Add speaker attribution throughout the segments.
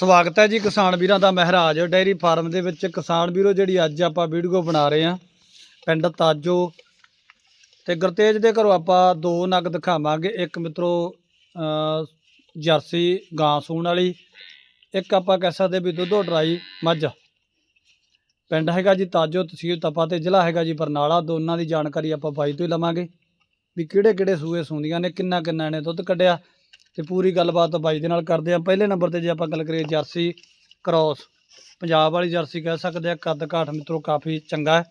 Speaker 1: ਸਵਾਗਤ ਹੈ ਜੀ ਕਿਸਾਨ ਵੀਰਾਂ ਦਾ ਮਹਿਰਾਜ। ਡੈਰੀ ਫਾਰਮ ਦੇ ਵਿੱਚ ਕਿਸਾਨ ਵੀਰੋ, ਜਿਹੜੀ ਅੱਜ ਆਪਾਂ ਵੀਡੀਓ ਬਣਾ ਰਹੇ ਹਾਂ, ਪਿੰਡ ਤਾਜੋ ਤੇ ਗੁਰਤੇਜ ਦੇ ਘਰੋਂ ਆਪਾਂ ਦੋ ਨਗ ਦਿਖਾਵਾਂਗੇ। ਇੱਕ ਮਿੱਤਰੋ ਜਰਸੀ ਗਾਂ ਸੂਣ ਵਾਲੀ, ਇੱਕ ਆਪਾਂ ਕਹਿ ਸਕਦੇ ਵੀ ਦੁੱਧੋ ਡਰਾਈ ਮੱਝ। ਪਿੰਡ ਹੈਗਾ ਜੀ ਤਾਜੋ, ਤਹਿਸੀਲ ਤਪਾ ਤੇ ਜ਼ਿਲ੍ਹਾ ਹੈਗਾ ਜੀ ਬਰਨਾਲਾ। ਦੋਨਾਂ ਦੀ ਜਾਣਕਾਰੀ ਆਪਾਂ ਬਾਈ ਤੋਂ ਹੀ ਲਵਾਂਗੇ ਵੀ ਕਿਹੜੇ ਕਿਹੜੇ ਸੂਏ ਸੂੰਦੀਆਂ ਨੇ ਕਿੰਨਾ ਕਿੰਨਾ ਨੇ ਦੁੱਧ ਕੱਢਿਆ। ਤੇ ਪੂਰੀ ਗੱਲਬਾਤ ਬਾਈ ਦੇ ਨਾਲ ਕਰਦੇ ਆ ਪਹਿਲੇ ਨੰਬਰ ਤੇ ਜੇ ਆਪਾਂ ਗੱਲ ਕਰੀਏ ਜਰਸੀ ਕ੍ਰਾਸ ਪੰਜਾਬ ਵਾਲੀ ਜਰਸੀ ਕਹਿ ਸਕਦੇ ਆ ਕੱਦ ਕਾਠ ਮਿੱਤਰੋ ਕਾਫੀ ਚੰਗਾ ਹੈ।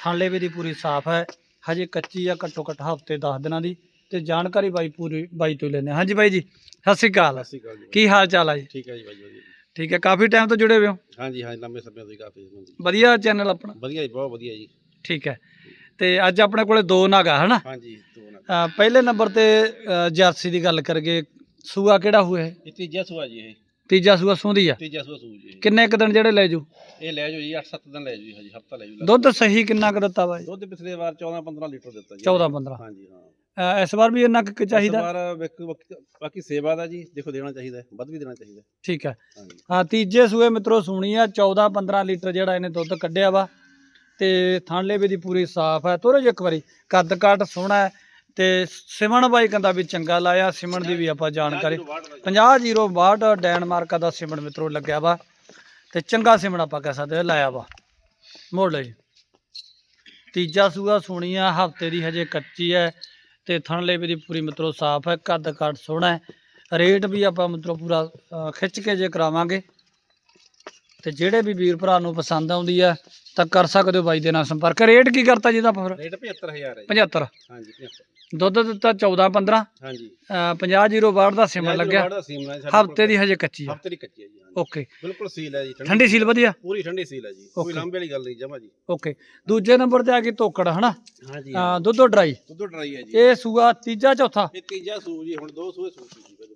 Speaker 1: ਥਾਂਲੇ ਵੀ ਦੀ ਪੂਰੀ ਸਾਫ਼ ਹੈ। ਹਜੇ ਕੱਚੀ ਆ ਘੱਟੋ ਘੱਟ ਹਫ਼ਤੇ 10 ਦਿਨਾਂ ਦੀ। ਤੇ ਜਾਣਕਾਰੀ ਬਾਈ ਪੂਰੀ ਬਾਈ ਤੋਂ ਲੈਣੇ ਹਾਂਜੀ ਬਾਈ ਜੀ ਸਤਿ ਸ਼੍ਰੀ ਅਕਾਲ।
Speaker 2: ਸਤਿ ਸ਼੍ਰੀ ਅਕਾਲ ਜੀ।
Speaker 1: ਕੀ ਹਾਲ ਚਾਲ ਹੈ ਜੀ?
Speaker 2: ਠੀਕ ਹੈ ਜੀ ਬਾਈ ਵਧੀਆ
Speaker 1: ਠੀਕ ਹੈ ਕਾਫੀ ਟਾਈਮ ਤੋਂ ਜੁੜੇ ਹੋਏ ਹੋ?
Speaker 2: ਹਾਂਜੀ ਹਾਂਜੀ ਲੰਬੇ ਸਮੇਂ ਤੋਂ ਕਾਫੀ
Speaker 1: ਵਧੀਆ ਚੈਨਲ ਆਪਣਾ?
Speaker 2: ਵਧੀਆ ਜੀ ਬਹੁਤ ਵਧੀਆ ਜੀ।
Speaker 1: ਠੀਕ ਹੈ। ਤੇ ਅੱਜ ਆਪਣੇ ਕੋਲੇ ਦੋ ਨਾਗਾ ਹਨਾ?
Speaker 2: ਹਾਂਜੀ ਦੋ
Speaker 1: ਪਹਿਲੇ ਨੰਬਰ ਤੇ ਅਹ ਜਰਸੀ ਦੀ ਗੱਲ ਕਰਗੇ ਸੂਆ ਕਿਹੜਾ ਹੋਇਆ ਹੈ
Speaker 2: ਇਹ? ਤੀਜਾ ਸੂਆ ਜੀ ਇਹ।
Speaker 1: ਤੀਜਾ ਸੂਆ ਸੂੰਦੀ ਆ?
Speaker 2: ਤੀਜਾ ਸੂਆ ਸੂ ਜੀ।
Speaker 1: ਕਿੰਨੇ ਕੁ ਦਿਨ ਜਿਹੜੇ ਲੈ ਜੂ?
Speaker 2: ਇਹ ਲੈ ਜਾਓ ਜੀ 8-7 ਦਿਨ ਲੈ ਜਾਓ ਜੀ ਹਜੇ ਹਫਤਾ ਲੈ ਜਾਓ
Speaker 1: ਦੁੱਧ ਸਹੀ ਕਿੰਨਾ ਕੁ ਦਿੱਤਾ ਵਾ ਜੀ
Speaker 2: ਦੁੱਧ ਪਿਛਲੇ ਵਾਰ 14-15 ਲੀਟਰ ਦਿੱਤਾ ਜੀ।
Speaker 1: 14 15
Speaker 2: ਹਾਂਜੀ ਹਾਂ।
Speaker 1: ਇਸ ਵਾਰ ਵੀ ਇੰਨਾ ਕੁ ਚਾਹੀਦਾ?
Speaker 2: ਇਸ ਵਾਰ ਵੇਖੋ ਬਾਕੀ- ਬਾਕੀ ਸੇਵਾ ਦਾ ਜੀ ਦੇਖੋ ਦੇਣਾ ਚਾਹੀਦਾ ਹੈ, ਵੱਧ ਵੀ ਦੇਣਾ ਚਾਹੀਦਾ। ਹੈ।
Speaker 1: ਠੀਕ ਹੈ
Speaker 2: ਹਾਂਜੀ।
Speaker 1: ਹਾਂ ਤੀਜੇ ਸੂਏ ਮਿੱਤਰੋ ਸੁਣੀ ਆ 14 15 ਲੀਟਰ ਜਿਹੜਾ ਇਹਨੇ ਦੁੱਧ ਕੱਢਿਆ ਵਾ। ਤੇ ਥਾਂਲੇ ਵੀ ਦੀ ਪੂਰੀ ਸਾਫ਼ ਹੈ ਤੋਰੋ ਜੀ ਇੱਕ ਵਾਰੀ ਕੱਦ ਕਾਠ ਸੋਹਣਾ ਹੈ। ਤੇ ਸਿਮਨ ਬਾਈ ਕਹਿੰਦਾ ਵੀ ਚੰਗਾ ਲਾਇਆ ਸਿਮਣ ਦੀ ਵੀ ਆਪਾਂ ਜਾਣਕਾਰੀ। 50 ਡੈਨਮਾਰਕ ਦਾ ਸਿਮਣ ਮਿੱਤਰੋ ਲੱਗਿਆ ਵਾ ਤੇ ਚੰਗਾ ਸਿਮਣ ਆਪਾਂ ਕਹਿ ਸਕਦੇ ਲਾਇਆ ਵਾ। ਮੋੜ ਲਈ। ਤੀਜਾ ਸੂਆ ਸੁਣੀ ਆ ਹਫ਼ਤੇ ਦੀ ਹਜੇ ਕੱਚੀ ਹੈ ਤੇ ਥਣਲੇ ਵੀ ਦੀ ਪੂਰੀ ਮਿੱਤਰੋ ਸਾਫ਼ ਹੈ ਕੱਦ ਕਾਠ ਸੋਹਣਾ ਰੇਟ ਵੀ ਆਪਾਂ ਮਿੱਤਰੋ ਪੂਰਾ ਖਿੱਚ ਕੇ ਜੇ ਕਰਾਵਾਂਗੇ। ਤੇ ਜਿਹੜੇ ਵੀ ਵੀਰ ਭਰਾ ਨੂੰ ਪਸੰਦ ਆਉਂਦੀ ਆ ਤਾਂ ਕਰ ਸਕਦੇ ਹੋ ਬਾਈ ਦੇ ਨਾਲ ਸੰਪਰਕ। ਰੇਟ ਕੀ ਕਰਤਾ ਜਿਹਦਾ ਫਿਰ?
Speaker 2: ਰੇਟ 75000 ਹੈ ਜੀ।
Speaker 1: 75
Speaker 2: ਹਾਂਜੀ 75
Speaker 1: ਦੁੱਧ ਦਿੱਤਾ 14 15
Speaker 2: ਹਾਂਜੀ।
Speaker 1: 50 ਦਾ ਸਿਮਣ ਲੱਗਿਆ।
Speaker 2: ਦਾ ਸੀਮਨ ਹੈ
Speaker 1: ਹਫ਼ਤੇ ਦੀ ਹਜੇ ਕੱਚੀ ਆ।
Speaker 2: ਹਫ਼ਤੇ ਦੀ ਕੱਚੀ ਹੈ ਜੀ
Speaker 1: ਓਕੇ।
Speaker 2: ਬਿਲਕੁਲ ਸੀਲ ਹੈ ਜੀ
Speaker 1: ਠੰਡੀ ਸੀਲ ਵਧੀਆ?
Speaker 2: ਪੂਰੀ ਠੰਡੀ ਸੀਲ ਹੈ ਜੀ ਕੋਈ. ਲਾਂਬੇ ਵਾਲੀ ਗੱਲ ਨਹੀਂ ਜਮਾ ਜੀ।
Speaker 1: ਓਕੇ। ਦੂਜੇ ਨੰਬਰ ਤੇ ਆ ਗਈ ਤੋਕੜ ਹਨਾ?
Speaker 2: ਹਾਂਜੀ।
Speaker 1: ਅ, ਦੁੱਧੋ ਡਰਾਈ।
Speaker 2: ਦੁੱਧ ਡਰਾਈ ਹੈ ਜੀ।
Speaker 1: ਇਹ ਸੂਆ ਤੀਜਾ ਚੌਥਾ?
Speaker 2: ਇਹ ਤੀਜਾ ਸੂ ਜੀ ਹੁਣ ਦੋ ਸੂਏ ਸੂ ਸੀ ਜੀ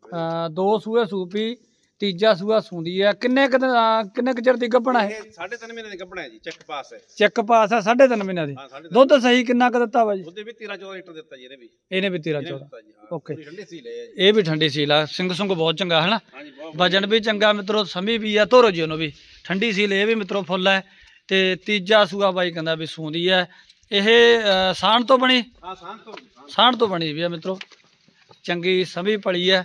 Speaker 1: ਦੋ ਸੂਏ ਸੂਪੀ ਤੀਜਾ ਸੂਆ ਸੁੰਦੀ ਆ। ਕਿੰਨੇ ਕੁ ਦਿਨ ਕਿੰਨੇ ਕੁ ਚਿਰ ਦੀ ਗੱਭਣਾ ਹੈ?
Speaker 2: ਇਹ ਸਾਢੇ ਤਿੰਨ ਮਹੀਨੇ ਦੀ ਕੱਪੜਾ ਹੈ ਜੀ ਚੈੱਕ ਪਾਸ ਹੈ।
Speaker 1: ਚੈੱਕ ਪਾਸ ਆ 3.5 ਮਹੀਨਿਆਂ ਦੀ।
Speaker 2: ਹਾਂ ਸਾਢੇ ਤਿੰਨ
Speaker 1: ਦੁੱਧ ਸਹੀ ਕਿੰਨਾ ਕੁ ਦਿੱਤਾ ਵਾ ਜੀ?
Speaker 2: ਉਹਦੇ ਵੀ 13 14 ਲੀਟਰ ਦਿੱਤਾ ਜੀ ਇਹਨੇ ਵੀ।
Speaker 1: ਇਹਨੇ ਵੀ 13
Speaker 2: ਇਹਨੇ
Speaker 1: 14
Speaker 2: ਦਿੱਤਾ ਜੀ ਹਾਂ।
Speaker 1: Okay.
Speaker 2: ਪੂਰੀ ਠੰਡੀ ਸੀ ਲੈ ਜੀ।
Speaker 1: ਇਹ ਵੀ ਠੰਡੀ ਸੀਲ ਆ। ਸਿੰਘ ਸੁੰਗ ਬਹੁਤ ਚੰਗਾ ਹੈ ਨਾ
Speaker 2: ਹਾਂਜੀ ਬਹੁਤ
Speaker 1: ਵਜਨ ਵੀ ਚੰਗਾ ਮਿੱਤਰੋ ਸਮੀ ਵੀ ਆ ਧੋਰੋ ਜੀ ਉਹਨੂੰ ਵੀ। ਠੰਡੀ ਸੀਲ ਇਹ ਵੀ ਮਿੱਤਰੋ ਫੁੱਲ ਹੈ। ਤੇ ਤੀਜਾ ਸੂਆ ਬਾਈ ਕਹਿੰਦਾ ਵੀ ਸੂੰਦੀ ਹੈ। ਇਹ ਅ, ਸਾਣ ਤੋਂ ਬਣੀ?
Speaker 2: ਹਾਂ ਸਾਂ ਤੋਂ
Speaker 1: ਸਾਣ ਤੋਂ ਬਣੀ ਵੀ ਆ ਮਿੱਤਰੋ। ਚੰਗੀ ਸਮੀ ਪਲੀ ਹੈ।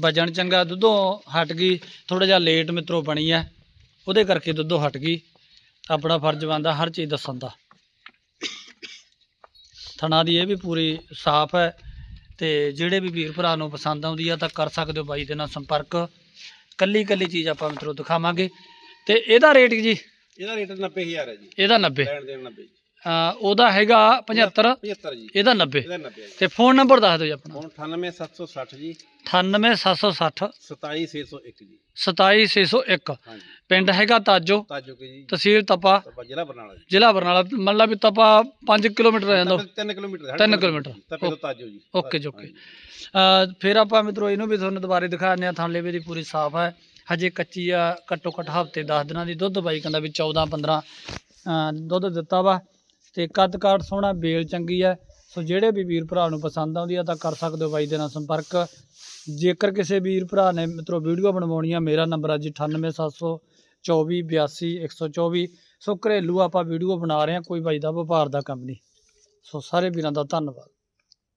Speaker 1: ਵਜਨ ਚੰਗਾ ਦੁੱਧੋਂ ਹਟ ਗਈ ਥੋੜਾ ਜਿਹਾ ਲੇਟ ਮਿੱਤਰੋ ਬਣੀ ਹੈ। ਉਹਦੇ ਕਰਕੇ ਦੁੱਧੋਂ ਹਟ ਗਈ। ਆਪਣਾ ਫਰਜ਼ ਬਣਦਾ ਹਰ ਚੀਜ਼ ਦੱਸਣ ਦਾ। ਥਣਾ ਦੀ ਇਹ ਵੀ ਪੂਰੀ ਸਾਫ਼ ਹੈ ਤੇ ਜਿਹੜੇ ਵੀ ਵੀਰ ਭਰਾ ਨੂੰ ਪਸੰਦ ਆਉਂਦੀ ਆ ਤਾਂ ਕਰ ਸਕਦੇ ਹੋ ਬਾਈ ਦੇ ਨਾਲ ਸੰਪਰਕ। ਕੱਲੀ ਕੱਲੀ ਚੀਜ਼ ਆਪਾਂ ਮਿੱਤਰੋ ਦਿਖਾਵਾਂਗੇ। ਤੇ ਇਹਦਾ ਰੇਟ ਜੀ?
Speaker 2: ਇਹਦਾ ਰੇਟ 90000 ਹੈ ਜੀ।
Speaker 1: ਇਹਦਾ 90
Speaker 2: ਲੈਣ ਦੇਣ 90 ਜੀ
Speaker 1: ਅ, ਉਹਦਾ ਹੈਗਾ 75
Speaker 2: 75 ਜੀ।
Speaker 1: ਇਹਦਾ 90
Speaker 2: ਇਹਦਾ 90 ਹੈ ਜੀ।
Speaker 1: ਤੇ ਫੋਨ ਨੰਬਰ ਦੱਸ ਦਿਓ ਜੀ ਆਪਣਾ।
Speaker 2: ਹੁਣ 98760 ਜੀ।
Speaker 1: 98760
Speaker 2: 27601 ਜੀ।
Speaker 1: 27601
Speaker 2: ਹਾਂਜੀ।
Speaker 1: ਪਿੰਡ ਹੈਗਾ ਤਾਜੋ।
Speaker 2: ਤਾਜੋ ਕੇ ਜੀ।
Speaker 1: ਤਹਿਸੀਲ
Speaker 2: ਤਪਾ। ਜ਼ਿਲ੍ਹਾ ਬਰਨਾਲਾ ਜੀ।
Speaker 1: ਜ਼ਿਲ੍ਹਾ ਬਰਨਾਲਾ। ਮੰਨ ਲਾ ਵੀ ਤਪਾ 5 ਕਿਲੋਮੀਟਰ ਰਹਿ ਜਾਂਦਾ
Speaker 2: 3 ਕਿਲੋਮੀਟਰ
Speaker 1: ਤਿੰਨ ਕਿਲੋਮੀਟਰ।
Speaker 2: ਤਪੇ ਤੋਂ ਤਾਜੋ ਜੀ।
Speaker 1: ਓਕੇ ਜੀ, ਓਕੇ। ਅ, ਫਿਰ ਆਪਾਂ ਮਿੱਤਰੋ ਇਹਨੂੰ ਵੀ ਤੁਹਾਨੂੰ ਦੁਬਾਰੇ ਦਿਖਾਉਂਦੇ ਆ ਥਾਂਲੇ ਵੀ ਦੀ ਪੂਰੀ ਸਾਫ਼ ਹੈ। ਹਜੇ ਕੱਚੀ ਆ ਘੱਟੋ ਘੱਟ ਹਫ਼ਤੇ 10 ਦਿਨਾਂ ਦੀ ਦੁੱਧ ਬਾਈ ਕਹਿੰਦਾ ਵੀ 14 15 ਅ, ਦੁੱਧ ਦਿੱਤਾ ਵਾ। ਤੇ ਕੱਦ ਕਾਠ ਸੋਹਣਾ, ਬੇਲ ਚੰਗੀ ਹੈ ਸੋ ਜਿਹੜੇ ਵੀ ਵੀਰ ਭਰਾ ਨੂੰ ਪਸੰਦ ਆਉਂਦੀ ਆ ਤਾਂ ਕਰ ਸਕਦੇ ਹੋ ਬਾਈ ਦੇ ਨਾਲ ਸੰਪਰਕ। ਜੇਕਰ ਕਿਸੇ ਵੀਰ ਭਰਾ ਨੇ ਮਿੱਤਰੋ ਵੀਡੀਓ ਬਣਵਾਉਣੀ ਆ, ਮੇਰਾ ਨੰਬਰ ਆ ਜੀ 98724 82 124 ਸੋ ਘਰੇਲੂ ਆਪਾਂ ਵੀਡੀਓ ਬਣਾ ਰਹੇ ਹਾਂ ਕੋਈ ਬਾਈ ਦਾ ਵਪਾਰ ਦਾ ਕੰਮ ਨਹੀਂ। ਸੋ ਸਾਰੇ ਵੀਰਾਂ ਦਾ ਧੰਨਵਾਦ।